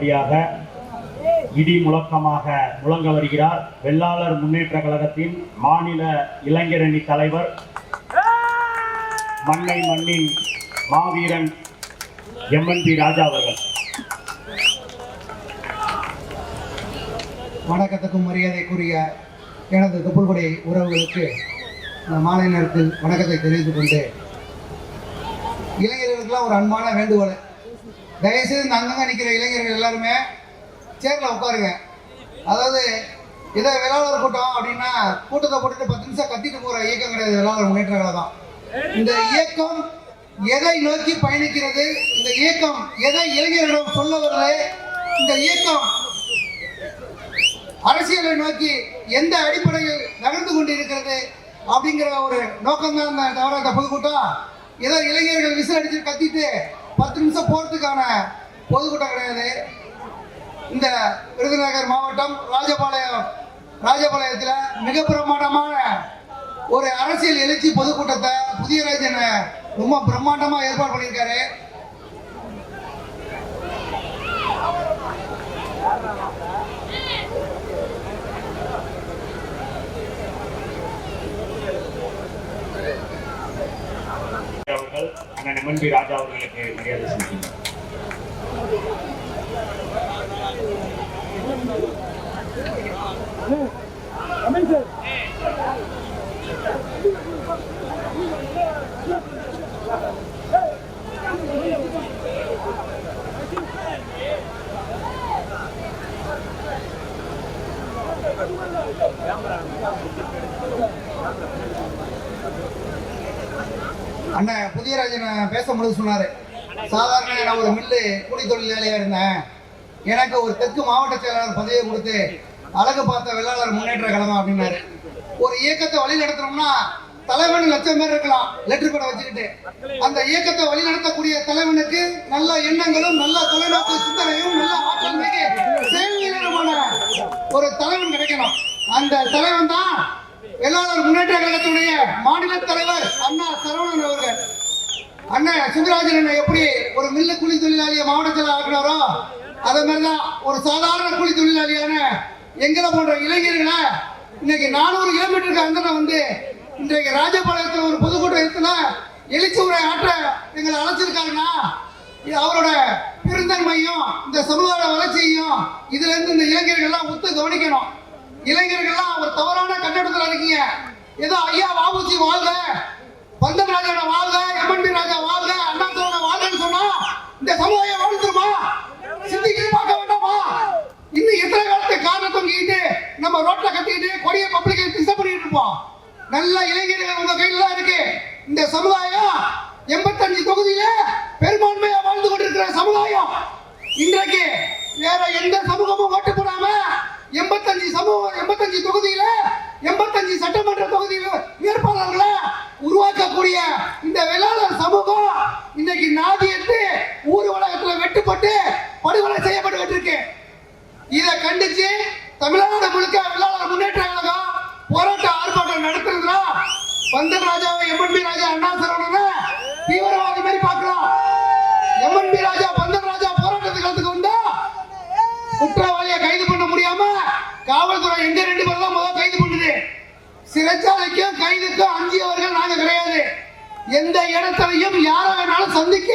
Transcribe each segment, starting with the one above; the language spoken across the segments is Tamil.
படியாக இடி முழக்கமாக முழங்க வருகிறார். வெள்ளாளர் முன்னேற்ற கழகத்தின் மாநில இளைஞரணி தலைவர் மண்ணை மண்ணின் மாவீரன் எம்என்பி ராஜா அவர்கள். வணக்கத்துக்கும் மரியாதைக்குரிய எனது தொப்புள்கொடை உறவுகளுக்கு மாலை நேரத்தில் வணக்கத்தை தெரிவித்துக் கொண்டு இளைஞர்களுக்கெல்லாம் ஒரு அன்பான வேண்டுகோள் தயவுசெய்து இந்த அங்கங்கே நிற்கிற இளைஞர்கள் எல்லாருமே சேரில் உட்காருங்க. அதாவது இதை வேளாளர் கூட்டம் அப்படின்னா கூட்டத்தை போட்டுட்டு பத்து நிமிஷம் கத்திட்டு போகிற இயக்கம் கிடையாது. வேளாளர் முன்னேற்ற கழகம் இந்த இயக்கம் எதை நோக்கி பயணிக்கிறது? இந்த இயக்கம் எதை இளைஞர்களிடம் சொல்ல வருது? இந்த இயக்கம் அரசியலை நோக்கி எந்த அடிப்படையில் நகர்ந்து கொண்டு இருக்கிறது அப்படிங்கிற ஒரு நோக்கம்தான் இந்த தவிர இந்த பொதுக்கூட்டம் ஏதோ இளைஞர்கள் விசில் அடிச்சு கத்திட்டு பத்து நிமிஷம் போறதுக்கான பொதுக்கூட்டம் கிடையாது. இந்த விருதுநகர் மாவட்டம் ராஜபாளையம் ராஜபாளையத்தில் மிக பிரமாண்டமான ஒரு அரசியல் எழுச்சி பொதுக்கூட்டத்தை புதிய ராஜன் ரொம்ப பிரம்மாண்டமாக ஏற்பாடு பண்ணியிருக்காரு. அவர்கள் அண்ணன் எம்என்பி ராஜா அவர்களுக்கு மரியாதை செலுத்தினார் அமைச்சர் சத்யராஜன் பேசும்பொழுது சொன்னாரு சாதாரண நான் ஒரு மில்லு கூலி தொழிலாளியா இருந்தேன். எனக்கு ஒரு தெற்கு மாவட்ட செயலாளர் பதவியை கொடுத்து அழகு பார்த்த வெள்ளாளர் முன்னேற்ற கழகம் அப்படின்னாரு. ஒரு இயக்கத்தை வழி நடத்தணும்னா தலைவன் லட்சம் பேர் இருக்கலாம் லெட்டர் கூட வச்சுக்கிட்டு. அந்த இயக்கத்தை வழி நடத்தக்கூடிய தலைவனுக்கு நல்ல எண்ணங்களும் நல்ல தொலைநோக்கு சிந்தனையும் நல்ல ஆற்றல் மிகு செயல் ஒரு தலைவன் கிடைக்கணும். அந்த தலைவன் தான் வெள்ளாளர் முன்னேற்ற கழகத்துடைய மாநில தலைவர் அண்ணா சரவணன் அவர்கள். அண்ணன் சுந்தராஜன் அண்ணன் எப்படி? ஒரு மில்லு கூலி தொழிலாளியை மாவட்டத்தில் ஆக்கினாரோ அதே மாதிரிதான் ஒரு சாதாரண கூலி தொழிலாளியான எங்களை போன்ற இளைஞர்களை இன்னைக்கு நானூறு கிலோமீட்டருக்கு அங்கே வந்து இன்றைக்கு ராஜபாளையத்தில் ஒரு பொதுக்கூட்டம் எழுச்சி உரை ஆற்ற எங்களை அழைச்சிருக்காருன்னா அவரோட பெருந்தன்மையும் இந்த சமுதாய வளர்ச்சியையும் இதுல இருந்து இந்த இளைஞர்கள்லாம் ஒத்து கவனிக்கணும். இளைஞர்கள்லாம் ஒரு தவறான கட்டிடத்தில் இருக்கீங்க. ஏதோ ஐயா வாபூச்சி வாழ்க. பந்தம் ராஜாவோட வாழ்க எம்என்பி ராஜா வாழ்க அண்ணா சோழன வாழ்கன்னு சொன்னா இந்த சமுதாயம் வாழ்த்துருமா சிந்திக்க பார்க்க வேண்டாமா? இன்னும் எத்தனை காலத்து காரணம் தொங்கிட்டு நம்ம ரோட்ல கட்டிக்கிட்டு கொடிய பப்ளிக்கை டிஸ்டர்ப் பண்ணிட்டு இருப்போம். நல்ல இளைஞர்கள் உங்க கையில தான் இருக்கு. இந்த சமுதாயம் எண்பத்தஞ்சு தொகுதியில பெரும்பான்மையா வாழ்ந்து கொண்டிருக்கிற சமுதாயம். இன்றைக்கு வேற எந்த சமூகமும் ஓட்டு போடாம எண்பத்தஞ்சு சமூகம் எண்பத்தஞ்சு தொகுதியில எண்பத்தஞ்சு சட்டமன்ற தொகுதியில் வேட்பாளர்களை உருவாக்கக்கூடிய இந்த வெள்ளாளர் சமூகம் இன்னைக்கு நாதியத்து ஊர் உலகத்தில் வெட்டுப்பட்டு படுகொலை செய்யப்பட்டு இருக்கு இதை கண்டிச்சு தமிழ்நாடு முழுக்க வெள்ளாளர் முன்னேற்ற கழகம் போராட்ட ஆர்ப்பாட்டம் நடத்துறதுனா பந்தன் ராஜாவை எம்என்பி ராஜா அண்ணா சரவணனை சிறைச்சாலைக்கும் கைதுக்கும் அஞ்சியவர்கள் நாங்க கிடையாது. எந்த இடத்திலையும் யாரை வேணாலும் சந்திக்க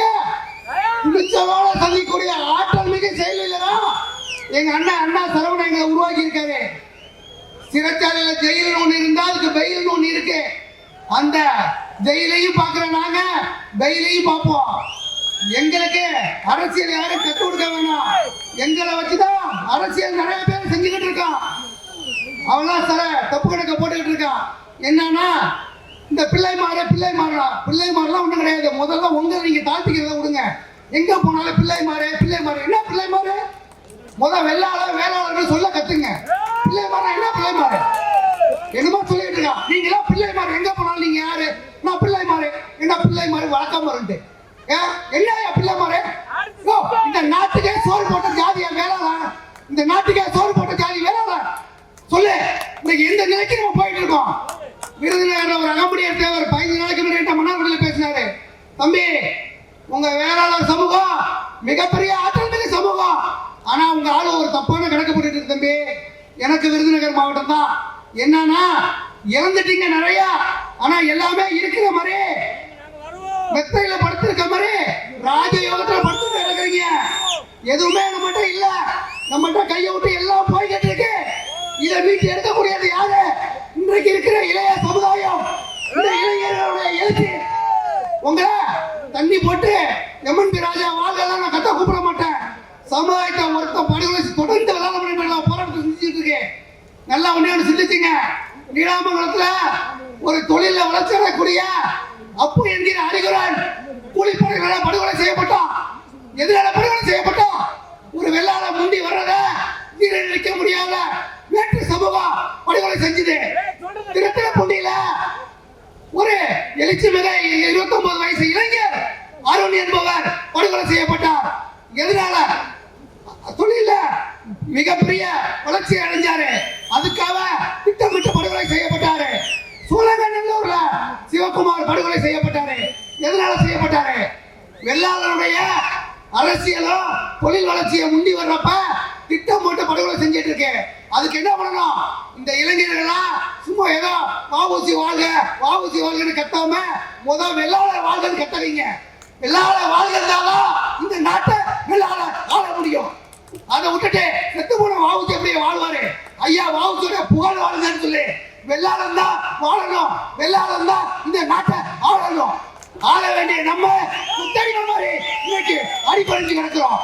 மிச்சமான சந்திக்கக்கூடிய ஆற்றல் மிக செயலில் தான் எங்க அண்ணன் அண்ணா சரவணன் எங்களை உருவாக்கி இருக்காரு சிறைச்சாலையில ஜெயில் ஒண்ணு இருந்தா அதுக்கு பெயில் ஒண்ணு இருக்கு. அந்த ஜெயிலையும் பாக்குற நாங்க பெயிலையும் பார்ப்போம். எங்களுக்கு அரசியல் யாரும் கற்றுக் கொடுக்க வேணாம். எங்களை வச்சுதான் அரசியல் நிறைய பேர் செஞ்சுக்கிட்டு இருக்கான். அவன்லாம் சில தப்பு கணக்க போட்டுக்கிட்டு இருக்கான். என்னன்னா இந்த பிள்ளை மாற பிள்ளை மாறலாம். பிள்ளை மாறலாம் ஒன்றும் கிடையாது. முதல்ல உங்க நீங்க தாழ்த்திக்கிறத விடுங்க. எங்க போனாலும் பிள்ளை மாறு பிள்ளை மாறு. என்ன பிள்ளை மாறு? முதல் வெள்ளாளர் வேளாளர்கள் சொல்ல கத்துங்க. பிள்ளை மாற என்ன பிள்ளை மாறு? என்னமோ சொல்லிட்டு இருக்கான். நீங்களா பிள்ளை மாறு. எங்க போனாலும் நீங்க யாரு? நான் பிள்ளை மாறு. என்ன பிள்ளை மாறு? வழக்கம் மாறுண்டு என்ன பிள்ளை மாறு? இந்த நாட்டுக்கே சோறு போட்ட ஜாதியா வேளாளா இந்த நாட்டுக்கே சோறு போட்ட ஜாதி வேளாளர் சொல்லு. இன்னைக்கு எந்த நிலைக்கு நம்ம போயிட்டு இருக்கோம். விருதுநகர் ஒரு அகமுடியர் தேவர் பதினஞ்சு நாளைக்கு முன்னாடி மன்னார்குடியில் பேசினாரு. தம்பி உங்க வேளாளர் சமூகம் மிகப்பெரிய ஆற்றல் சமூகம். ஆனா உங்க ஆளு ஒரு தப்பான கணக்கு போட்டுட்டு இருக்கு தம்பி. எனக்கு விருதுநகர் மாவட்டம் தான். என்னன்னா இறந்துட்டீங்க நிறைய. ஆனா எல்லாமே இருக்கிற மாதிரி மெத்தையில படுத்திருக்க மாதிரி ராஜயோகத்துல படுத்து இருக்கிறீங்க எதுவுமே நம்மகிட்ட இல்ல. நம்மகிட்ட கையை விட்டு எல்லாம் போய்கிட்டு இருக்கு. இதை மீட்டு எடுக்கக்கூடியது யாரு? இன்றைக்கு இருக்கிற இளைய சமுதாயம். இந்த இளைஞர்களுடைய எழுச்சி. உங்களை தண்ணி போட்டு எம்என்பி ராஜா வாழ்கெல்லாம் நான் கத்த கூப்பிட மாட்டேன். சமுதாயத்தை ஒருத்த படுகொலை தொடர்ந்து விளாட பண்ணி போராட்டத்தை செஞ்சுட்டு இருக்கேன். நல்லா ஒன்னு சிந்திச்சுங்க. நீடாமங்கலத்துல ஒரு தொழில வளர்ச்சி அடையக்கூடிய அப்பு என்கிற அறிகுறன் கூலிப்படைகளால படுகொலை செய்யப்பட்டோம் எதிரால படுகொலை செய்யப்பட்டோம் ஒரு வெள்ளாள முண்டி வர்றத நிற்க முடியாத சமூகம் படுகொலை செஞ்சது. திருத்திரப்பூண்டியில ஒரு எழுச்சி மிக இருபத்தி ஒன்பது வயசு இளைஞர் அருண் என்பவர் படுகொலை செய்யப்பட்டார். எதனால? தொழில மிகப்பெரிய வளர்ச்சி அடைஞ்சாரு. அதுக்காக திட்டமிட்டு படுகொலை செய்யப்பட்டாரு. சூழகநல்லூர்ல சிவகுமார் படுகொலை செய்யப்பட்டாரு. எதனால செய்யப்பட்டாரு? வெள்ளாளருடைய அரசியலும் தொழில் வளர்ச்சியை முண்டி வர்றப்ப திட்டம் போட்டு படுகொலை செஞ்சிட்டு இருக்கு அதுக்கு என்ன பண்ணணும்? இந்த இளைஞர்கள்லாம் சும்மா ஏதோ வாவூசி வாழ்க வாவூசி வாழ்கன்னு கத்தாம முத வெள்ளாளர் வாழ்கன்னு கத்தறீங்க. வெள்ளாளர் வாழ்கிறதாதான் இந்த நாட்டை வெள்ளாளர் ஆள முடியும். அதை விட்டுட்டு செத்து போன வாவுசி அப்படியே வாழ்வாரு. ஐயா வாவுசியோட புகழ் வாழுங்கன்னு சொல்லி. வெள்ளாளம் தான் வாழணும். வெள்ளாளம் தான் இந்த நாட்டை ஆளணும். ஆள வேண்டிய நம்ம முத்தடிமை மாதிரி இன்னைக்கு அடிப்படைஞ்சு கிடக்கிறோம்.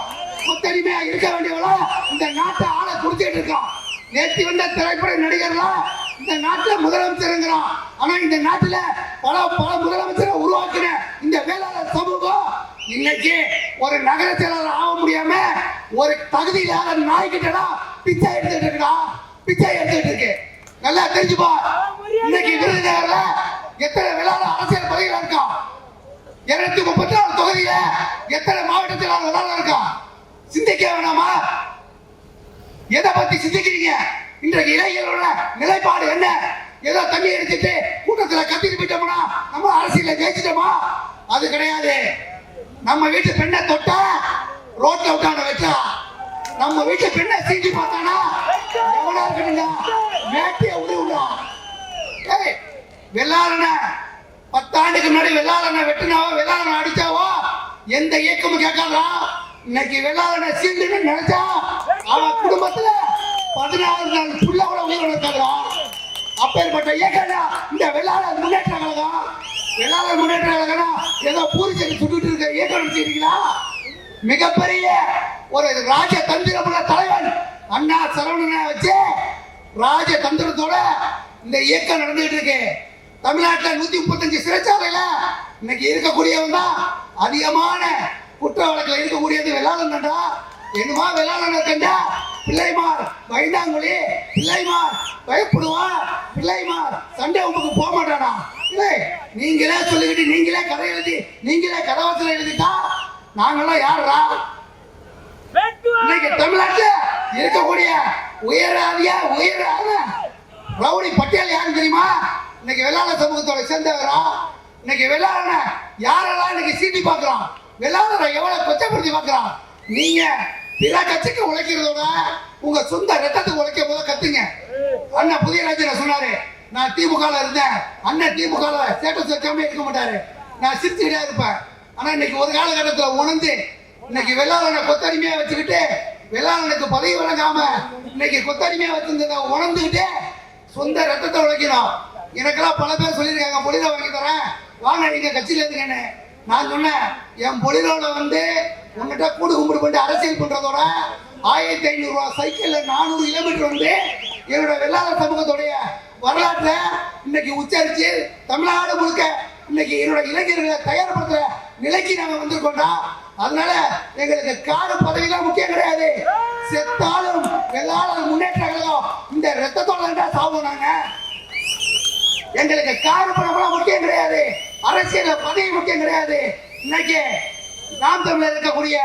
முத்தடிமையா இருக்க வேண்டியவளா இந்த நாட்டை ஆள கொடுத்துட்டு இருக்கோம். நேற்று வந்த திரைப்பட நடிகர்லாம் இந்த நாட்டில் முதலமைச்சருங்கிறான் ஆனா இந்த நாட்டில் பல பல முதலமைச்சரை உருவாக்கின இந்த வேளாளர் சமூகம் இன்னைக்கு ஒரு நகர செயலாளர் ஆக முடியாம ஒரு தகுதி இல்லாத நாய்கிட்டடா பிச்சை எடுத்துட்டு இருக்கா? பிச்சை எடுத்துட்டு இருக்கு. நல்லா தெரிஞ்சுப்பா. இன்னைக்கு விருதுநகர்ல எத்தனை வேளாளர் அரசியல் பதவியில் இருக்கான் இருநூத்தி முப்பத்தி நாலு தொகுதியில எத்தனை மாவட்டத்தில் வேளாளர் இருக்கான் சிந்திக்க வேணாமா? எதை பத்தி சிந்திக்கிறீங்க? இன்றைக்கு இளைஞர்களோட நிலைப்பாடு என்ன? ஏதோ தண்ணி எடுத்துட்டு கூட்டத்துல கத்திட்டு போயிட்டோம்னா நம்ம அரசியல ஜெயிச்சிட்டோமா? அது கிடையாது. நம்ம வீட்டு பெண்ணை தொட்டா ரோட்ல உட்காந்து வச்சா நம்ம வீட்டு பெண்ணை சீண்டி பார்த்தானா? எவனா இருக்கணுங்க வேட்டிய உருவுடா. ஏய் வெள்ளாளனை பத்தாண்டுக்கு முன்னாடி வெள்ளாளனை வெட்டினாவோ வெள்ளாளனை அடிச்சாவோ எந்த இயக்கமும் கேட்காதா இன்னைக்கு வெள்ளாளனை சீண்டுன்னு நினைச்சா அவன் குடும்பத்துல பதினாறு நாள் புள்ள கூட உயிரோட இருக்காங்களா அப்பேற்பட்ட இயக்கம்டா இந்த வெள்ளாளர் முன்னேற்ற கழகம். வெள்ளாளர் முன்னேற்ற கழகம் ஏதோ பூரிச்சை சுட்டுட்டு இருக்க இயக்கம் நினைச்சிருக்கீங்களா? மிகப்பெரிய ஒரு ராஜ தந்திரமுள்ள தலைவன் அண்ணா சரவணனை வச்சு ராஜ தந்திரத்தோட இந்த இயக்கம் நடந்துகிட்டு இருக்கு. தமிழ்நாட்டில் நூத்தி முப்பத்தஞ்சு சிறைச்சாலையில இன்னைக்கு இருக்கக்கூடியவன் தான் அதிகமான குற்ற வழக்கில் இருக்கக்கூடியது வெள்ளாளன் தான் என்னமா வெள்ளாளன் கண்டா பிள்ளைமார் பயந்தாங்குழி பிள்ளைமார் பயப்படுவா பிள்ளைமார் சண்டை உங்களுக்கு போக மாட்டானா இல்லை நீங்களே சொல்லிக்கிட்டு நீங்களே கதை எழுதி நீங்களே கதவத்தில் எழுதிட்டா நாங்களாம் யாரா இன்னைக்கு தமிழ்நாட்டில் இருக்கக்கூடிய உயராதியா உயராத ரவுடி பட்டியல் யாருன்னு தெரியுமா? இன்னைக்கு வெள்ளாள சமூகத்தோட சேர்ந்தவரா? இன்னைக்கு வெள்ளாளன யாரெல்லாம் இன்னைக்கு சீட்டி பார்க்குறான்? வெள்ளாளரை எவ்வளோ கொச்சப்படுத்தி பார்க்குறான்? நீங்கள் பிற கட்சிக்கு உழைக்கிறதோட உங்க சொந்த ரத்தத்துக்கு உழைக்க போது கத்துங்க. அண்ணன் புதியராஜன் சொன்னாரு நான் திமுக இருந்தேன். அண்ணன் திமுக ஸ்டேட்டஸ் வைக்காம இருக்க மாட்டாரு. நான் சிரிச்சுக்கிட்டே இருப்பேன். ஆனா இன்னைக்கு ஒரு காலகட்டத்துல உணர்ந்து இன்னைக்கு வெள்ளாளனை கொத்தடிமையா வச்சுக்கிட்டு வெள்ளாளனுக்கு பதவி வழங்காம இன்னைக்கு கொத்தடிமையா வச்சிருந்ததை உணர்ந்துகிட்டு சொந்த ரத்தத்தை உழைக்கணும். எனக்கெல்லாம் பல பேர் சொல்லியிருக்காங்க பொழில வாங்கி தரேன். வாங்க நீங்க கட்சியில இருங்கன்னு. நான் சொன்னேன் என் பொழிலோட வந்து உங்ககிட்ட கூடு கும்பிடு பண்ணி அரசியல் பண்றதோட ஆயிரத்தி ஐநூறு ரூபா சைக்கிள்ல நானூறு கிலோமீட்டர் வந்து என்னோட வெள்ளாள சமூகத்துடைய வரலாற்றை இன்னைக்கு உச்சரிச்சு தமிழ்நாடு முழுக்க இன்னைக்கு என்னோட இளைஞர்களை தயார்படுத்துற நிலைக்கு நாங்க வந்திருக்கோம்டா. அதனால எங்களுக்கு காடு பதவிலாம் முக்கியம் கிடையாது. செத்தாலும் வெள்ளாளர் முன்னேற்ற கழகம் இந்த ரத்தத்தோட தான் சாவோம் நாங்க. எங்களுக்கு காடு பணம்லாம் முக்கியம் கிடையாது. அரசியல பதவி முக்கியம் கிடையாது. இன்னைக்கு நாம் தமிழர் இருக்கக்கூடிய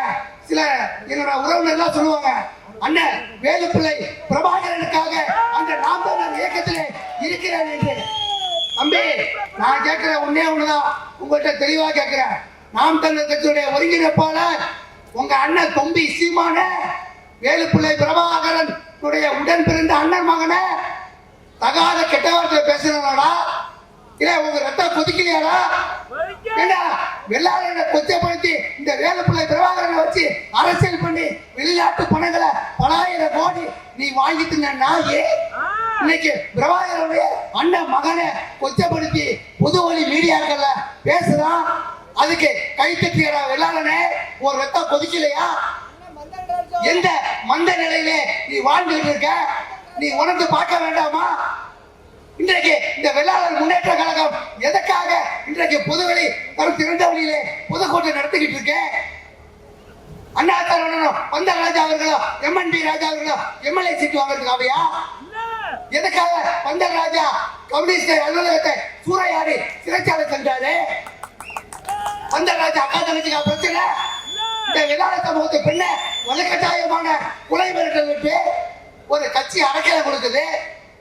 சில என்னோட உறவினர்லாம் சொல்லுவாங்க அண்ணன் வேலுப்பிள்ளை பிரபாகரனுக்காக அந்த நாம் தமிழர் இயக்கத்திலே இருக்கிறேன் என்று. தம்பி நான் கேட்கிற ஒன்னே ஒண்ணுதான். உங்கள்கிட்ட தெளிவா கேட்கிறேன். நாம் தமிழர் கட்சியுடைய ஒருங்கிணைப்பாளர் உங்க அண்ணன் தொம்பி சீமான வேலுப்பிள்ளை பிரபாகரன் உடைய உடன் பிறந்த அண்ணன் மகனே. தகாத கெட்ட வார்த்தை பேசுறாடா இல்ல உங்க ரத்தம் கொதிக்கலையாடா? ஏண்டா வெள்ளாளனை கொச்சப்படுத்தி இந்த வேலுப்பிள்ளை பிரபாகரனை வச்சு அரசியல் பண்ணி வெளிநாட்டு பணங்களை பலாயிரம் கோடி நீ வாங்கிட்டு நாயே. இன்னைக்கு பிரபாகரனுடைய அண்ணன் மகனை கொச்சப்படுத்தி பொது வழி மீடியாக்கள்ல பேசுறான். அதுக்கு கை தட்டியடா வெள்ளாளனே ஒரு ரத்தம் கொதிக்கலையா? எந்த மந்த நிலையிலே நீ வாழ்ந்துட்டு இருக்க? நீ உணர்ந்து பார்க்க வேண்டாமா? இன்றைக்கு இந்த வெள்ளாளர் முன்னேற்ற கழகம் எதற்காக இன்றைக்கு பொதுவெளி தரும் திறந்த வழியிலே பொதுக்கூட்டம் நடத்திக்கிட்டு இருக்கேன் அண்ணா தருணனும் பந்தல் ராஜா அவர்களோ எம்என்பி ராஜா அவர்களோ எம்எல்ஏ சீட் வாங்குறதுக்காகயா எதுக்காக பந்தல் ராஜா கம்யூனிஸ்ட் அலுவலகத்தை சூறையாடி சிறைச்சாலை சென்றாரு? பந்தல் ராஜா அக்கா தங்கச்சிக்கா பிரச்சனை? இந்த விழாட சமூகத்தை பெண்ண வலுக்கட்டாயமான கொலை மிரட்டல் விட்டு ஒரு கட்சி அடைக்கலை கொடுக்குது.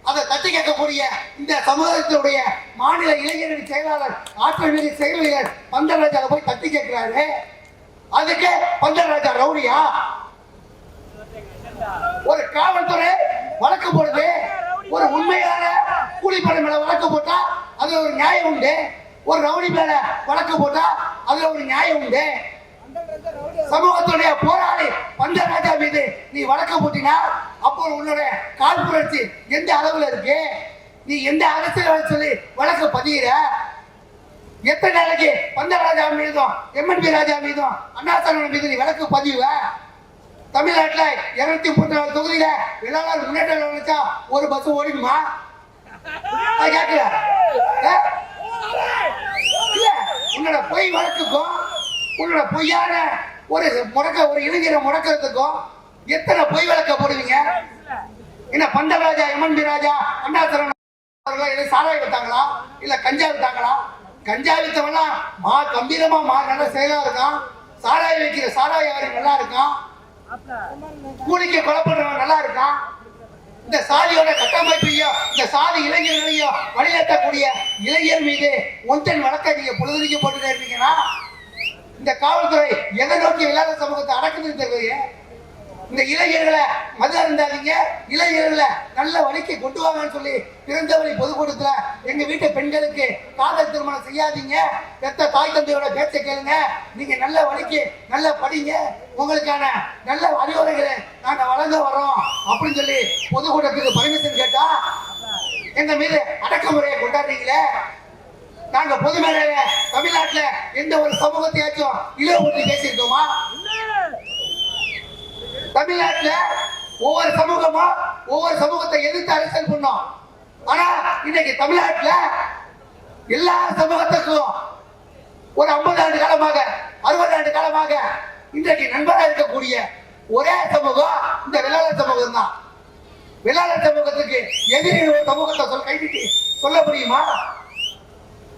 அதை தட்டி கேட்கக்கூடிய இந்த சமுதாயத்தினுடைய மாநில இளைஞரணி செயலாளர் ஆற்றல் மீறி செயல்வீரர் பந்தராஜாவை போய் தட்டி கேட்கிறாரு. அதுக்கு பந்தராஜா ரவுடியா? ஒரு காவல்துறை வழக்கு போடுது. ஒரு உண்மையான கூலிப்படை மேல வழக்கு போட்டா அதுல ஒரு நியாயம் உண்டு. ஒரு ரவுடி மேல வழக்கு போட்டா அதுல ஒரு நியாயம் உண்டு. சமூகத்துடைய போராளி பந்தராஜா மீது நீ வழக்கு போட்டினா அப்போ உன்னுடைய கால் புரட்சி எந்த அளவுல இருக்கு? நீ எந்த அரசியல் சொல்லி வழக்கு பதிகிற எத்தனை நாளைக்கு பந்தராஜா மீதும் எம்என்பி ராஜா மீதும் அண்ணாசனன் மீது நீ வழக்கு பதிவ தமிழ்நாட்டில் இருநூத்தி முப்பத்தி நாலு தொகுதியில வேளாளர் முன்னேற்றம் நினைச்சா ஒரு பஸ் ஓடிடுமா? கேட்கல உன்னோட பொய் வழக்குக்கும் உன்னோட பொய்யான ஒரு முடக்க ஒரு இளைஞரை முடக்கிறதுக்கும் எத்தனை பொய் வழக்க போடுவீங்க? என்ன பண்டராஜா எம்என்பி ராஜா அண்ணாசரன் அவர்கள் என்ன வித்தாங்களா இல்ல கஞ்சா வித்தாங்களா கஞ்சா வித்தவன்லாம் மா கம்பீரமா மா நல்ல செயலா இருக்கான். சாராய் வைக்கிற சாராயம் நல்லா இருக்கான் கூலிக்கு கொலை பண்றவன் நல்லா இருக்கான் இந்த சாதியோட கட்டமைப்பையும் இந்த சாதி இளைஞர்களையும் வழிநடத்தக்கூடிய இளைஞர் மீது ஒன்றன் வழக்கை நீங்க பொழுதுக்கு போட்டுட்டே இருந்தீங்கன்னா இந்த காவல்துறை எதை நோக்கி இல்லாத சமூகத்தை அடக்குதுன்னு தெரியலையே. இந்த இளைஞர்களை மது அருந்தாதீங்க இளைஞர்களை நல்ல வழிக்கு கொண்டு வாங்கன்னு சொல்லி பிறந்தவரை பொதுக்கூடத்தில் எங்கள் வீட்டு பெண்களுக்கு காதல் திருமணம் செய்யாதீங்க. பெத்த தாய் தந்தையோட பேச்சை கேளுங்க. நீங்கள் நல்ல வழிக்கு நல்ல படிங்க. உங்களுக்கான நல்ல அறிவுரைகளை நாங்கள் வழங்க வரோம் அப்படின்னு சொல்லி பொதுக்கூட்டத்துக்கு பர்மிஷன் கேட்டால் எங்கள் மீது அடக்குமுறையை கொண்டாடுறீங்களே. நாங்கள் பொதுமேல தமிழ்நாட்டில் எந்த ஒரு சமூகத்தையாச்சும் இழிவுபடுத்தி பேசியிருக்கோமா? தமிழ்நாட்டுல ஒவ்வொரு சமூகமும் ஒவ்வொரு சமூகத்தை எதிர்த்து அரசியல் பண்ணோம். ஆனா இன்னைக்கு தமிழ்நாட்டுல எல்லா சமூகத்துக்கும் ஒரு ஐம்பது ஆண்டு காலமாக அறுபது ஆண்டு காலமாக இன்றைக்கு நண்பராக இருக்கக்கூடிய ஒரே சமூகம் இந்த வெள்ளாளர் சமூகம் தான். வெள்ளாளர் சமூகத்துக்கு எதிரி ஒரு சமூகத்தை சொல்ல கைதிக்கு சொல்ல முடியுமா?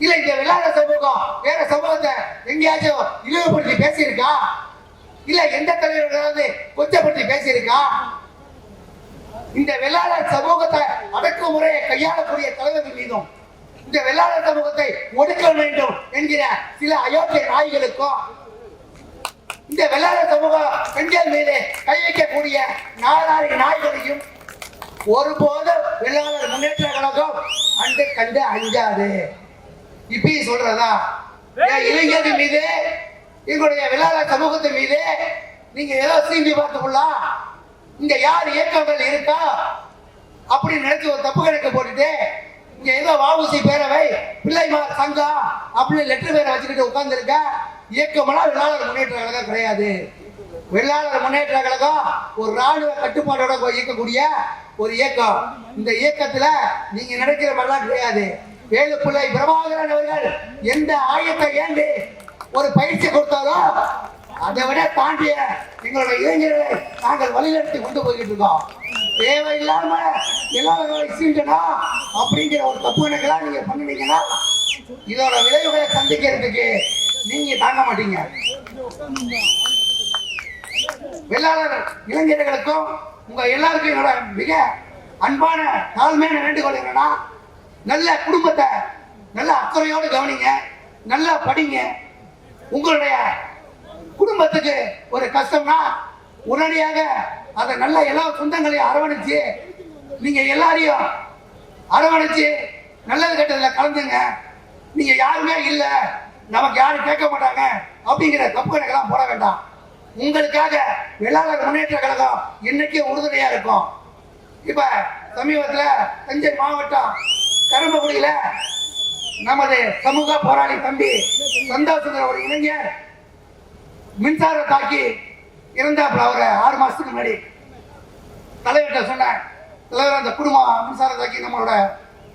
இல்ல இந்த வெள்ளாளர் சமூகம் வேற சமூகத்தை எங்கேயாச்சும் இழிவுபடுத்தி பேசியிருக்கா? இல்ல எந்த தலைவர்களாவது கொச்சப்படுத்தி பேசியிருக்கா? இந்த வெள்ளாளர் சமூகத்தை அடக்குமுறையை கையாளக்கூடிய தலைவர்கள் மீதும் இந்த வெள்ளாளர் சமூகத்தை ஒடுக்க வேண்டும் என்கிற சில அயோக்கிய நாய்களுக்கும் இந்த வெள்ளாளர் சமூக பெண்கள் மீது கை வைக்கக்கூடிய நாலாறு நாய்களையும் ஒருபோதும் வெள்ளாளர் முன்னேற்ற கழகம் அன்று கண்டு அஞ்சாது. இப்பயும் சொல்றதா? இளைஞர்கள் மீது எங்களுடைய வெள்ளாளர் சமூகத்தின் மீது நீங்க ஏதோ சீண்டி பார்த்துக்கலாம் இங்க யார் இயக்கங்கள் இருக்கா? அப்படின்னு நினைச்சு ஒரு தப்பு கணக்கு போட்டுட்டு இங்க ஏதோ வாவுசி பேரவை பிள்ளைமார் சங்கம் அப்படின்னு லெட்டர் பேரை வச்சுக்கிட்டு உட்கார்ந்துருக்க இயக்கமெல்லாம் வெள்ளாளர் முன்னேற்ற கழகம் கிடையாது. வெள்ளாளர் முன்னேற்ற கழகம் ஒரு ராணுவ கட்டுப்பாட்டோட இயக்கக்கூடிய ஒரு இயக்கம். இந்த இயக்கத்துல நீங்க நினைக்கிற மாதிரிலாம் கிடையாது. வேலுப்பிள்ளை பிரபாகரன் அவர்கள் எந்த ஆயத்தை ஏண்டு ஒரு பயிற்சி கொடுத்தாலும் அதை விட தாண்டிய எங்களுடைய இளைஞர்களை நாங்கள் வழிநடத்தி கொண்டு போய்கிட்டு இருக்கோம். தேவையில்லாம எல்லாரும் சீண்டனா அப்படிங்கிற ஒரு தப்பு எனக்கெல்லாம் நீங்க பண்ணினீங்கன்னா இதோட விளைவுகளை சந்திக்கிறதுக்கு நீங்க தாங்க மாட்டீங்க. வெள்ளாளர் இளைஞர்களுக்கும் உங்க எல்லாருக்கும் என்னோட மிக அன்பான தாழ்மையான வேண்டுகோள் என்னன்னா நல்ல குடும்பத்தை நல்ல அக்கறையோடு கவனிங்க நல்லா படிங்க உங்களுடைய குடும்பத்துக்கு ஒரு கஷ்டம்னா உடனடியாக அதை நல்ல எல்லா சொந்தங்களையும் அரவணைச்சு நீங்க எல்லாரையும் அரவணைச்சு நல்லது கெட்டதில் கலந்துங்க. நீங்க யாருமே இல்லை நமக்கு யாரும் கேட்க மாட்டாங்க அப்படிங்கிற தப்பு கணக்கெல்லாம் போட வேண்டாம். உங்களுக்காக வெள்ளாளர் முன்னேற்ற கழகம் இன்னைக்கு உறுதுணையா இருக்கும். இப்ப சமீபத்தில் தஞ்சை மாவட்டம் கரும்பக்குடியில நமது சமூக போராளி தம்பி சந்தோஷங்கிற ஒரு இளைஞர் மின்சார தாக்கி இறந்தாப்புல ஒரு ஆறு மாசத்துக்கு முன்னாடி. தலைவர்கிட்ட சொன்னேன் தலைவர் அந்த குடும்பம் மின்சார தாக்கி நம்மளோட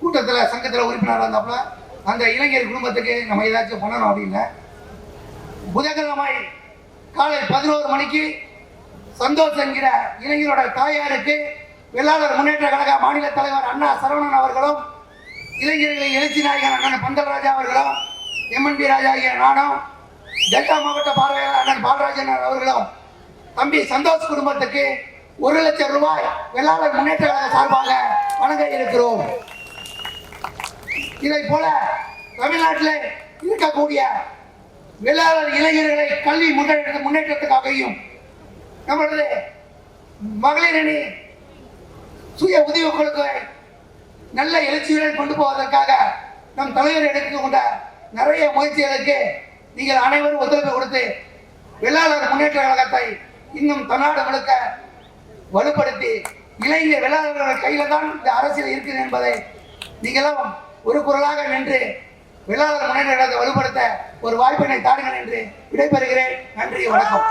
கூட்டத்தில் சங்கத்தில் உறுப்பினராக இருந்தாப்புல அந்த இளைஞர் குடும்பத்துக்கு நம்ம ஏதாச்சும் பண்ணணும் அப்படின்னு. புதன்கிழமை காலை பதினோரு மணிக்கு சந்தோஷ் என்கிற இளைஞரோட தாயாருக்கு வெள்ளாளர் முன்னேற்ற கழக மாநில தலைவர் அண்ணா சரவணன் அவர்களும் இளைஞர்களை எழுச்சி நாயகன் பந்தல் ராஜா அவர்களும் எம்என்பி ராஜா ஆகிய நானும் டெல்டா மாவட்ட பார்வையாளர் அண்ணன் பாலராஜன் அவர்களும் தம்பி சந்தோஷ் குடும்பத்துக்கு ஒரு லட்சம் ரூபாய் வெள்ளாளர் முன்னேற்ற கழக சார்பாக வழங்க இருக்கிறோம். இதை போல தமிழ்நாட்டில் இருக்கக்கூடிய வெள்ளாளர் இளைஞர்களை கல்வி முன்னேற்ற முன்னேற்றத்துக்காகவும் நம்மளது மகளிரணி சுய சுய உதவிக்குழுக்கு நல்ல எழுச்சியுடன் கொண்டு போவதற்காக நம் தலைவர் எடுத்துக்கொண்ட நிறைய முயற்சிகளுக்கு நீங்கள் அனைவரும் ஒத்துழைப்பு கொடுத்து வெள்ளாளர் முன்னேற்ற கழகத்தை இன்னும் தமிழ்நாடு முழுக்க வலுப்படுத்தி இளைஞர் வெள்ளாளர்கள் கையில தான் இந்த அரசியல் இருக்குது என்பதை நீங்களும் ஒரு குரலாக நின்று வெள்ளாளர் முன்னேற்ற கழகத்தை வலுப்படுத்த ஒரு வாய்ப்பினை தாருங்கள் என்று விடைபெறுகிறேன். நன்றி வணக்கம்.